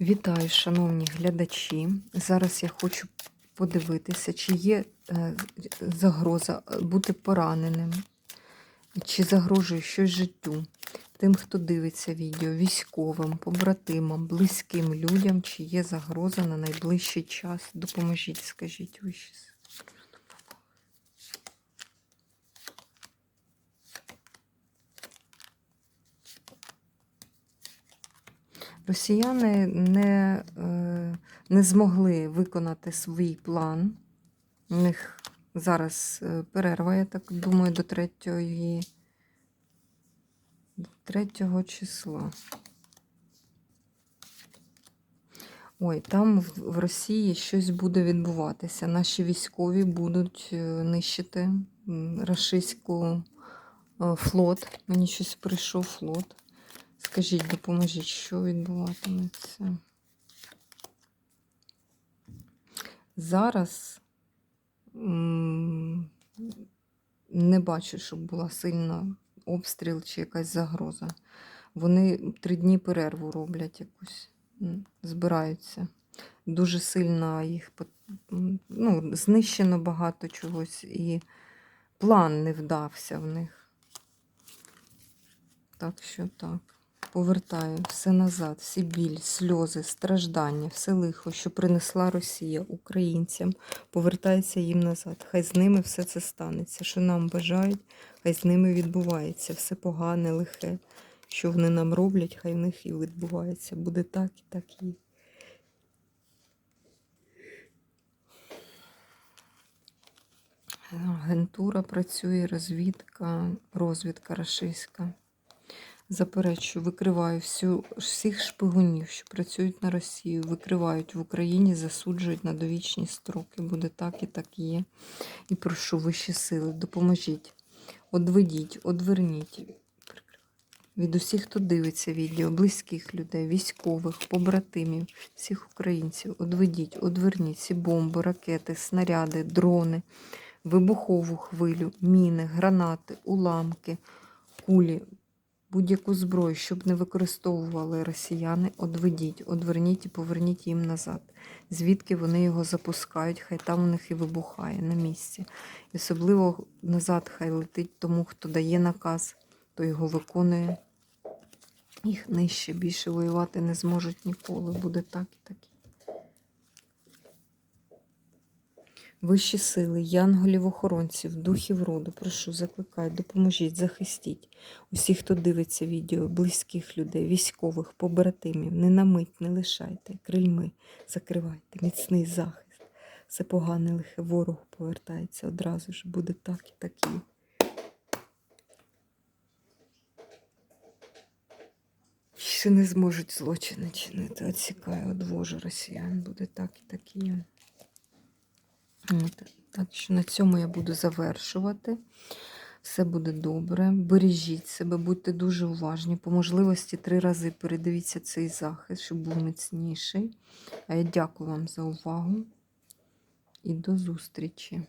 Вітаю, шановні глядачі. Зараз я хочу подивитися, чи є е, загроза е, бути пораненим, чи загрожує щось життю тим, хто дивиться відео, військовим, побратимам, близьким людям, чи є загроза на найближчий час. Допоможіть, скажіть вище. Росіяни не, е, не змогли виконати свій план. У них зараз е, перерва, я так думаю, до 3, до 3 числа. Ой, там в Росії щось буде відбуватися. Наші військові будуть е, нищити рашистську флот. Мені щось прийшов флот. Скажіть, допоможіть, що відбуватиметься. Зараз не бачу, щоб була сильна обстріл чи якась загроза. Вони три дні перерву роблять якусь, збираються. Дуже сильно їх ну, знищено багато чогось, і план не вдався в них. Так що так. Повертаю все назад, всі біль, сльози, страждання, все лихо, що принесла Росія українцям, повертається їм назад. Хай з ними все це станеться. Що нам бажають, хай з ними відбувається. Все погане, лихе, що вони нам роблять, хай в них і відбувається. Буде так і так і. Агентура працює, розвідка, розвідка рашистська. Заперечую, викриваю всю, всіх шпигунів, що працюють на Росію, викривають в Україні, засуджують на довічні строки. Буде так і так є. І прошу вищі сили, допоможіть, одведіть, одверніть від усіх, хто дивиться відео, близьких людей, військових, побратимів, всіх українців. Одведіть, одверніть ці бомби, ракети, снаряди, дрони, вибухову хвилю, міни, гранати, уламки, кулі будь-яку зброю, щоб не використовували росіяни, одведіть, одверніть і поверніть їм назад. Звідки вони його запускають, хай там у них і вибухає на місці. І особливо назад хай летить тому, хто дає наказ, то його виконує. Їх нижче більше воювати не зможуть ніколи. Буде так і так. Вищі сили, янголів-охоронців, духів роду, прошу, закликаю, допоможіть, захистіть усіх, хто дивиться відео, близьких людей, військових, побратимів, не на мить, не лишайте, крильми закривайте, міцний захист. Все погане лихе, ворог повертається одразу ж, буде так і так і. Ще не зможуть злочини чинити. Оцікаю, одвожу росіян, буде так і так і. От, Так що на цьому я буду завершувати. Все буде добре. Бережіть себе, будьте дуже уважні. По можливості три рази передивіться цей захист, щоб був міцніший. А я дякую вам за увагу і до зустрічі!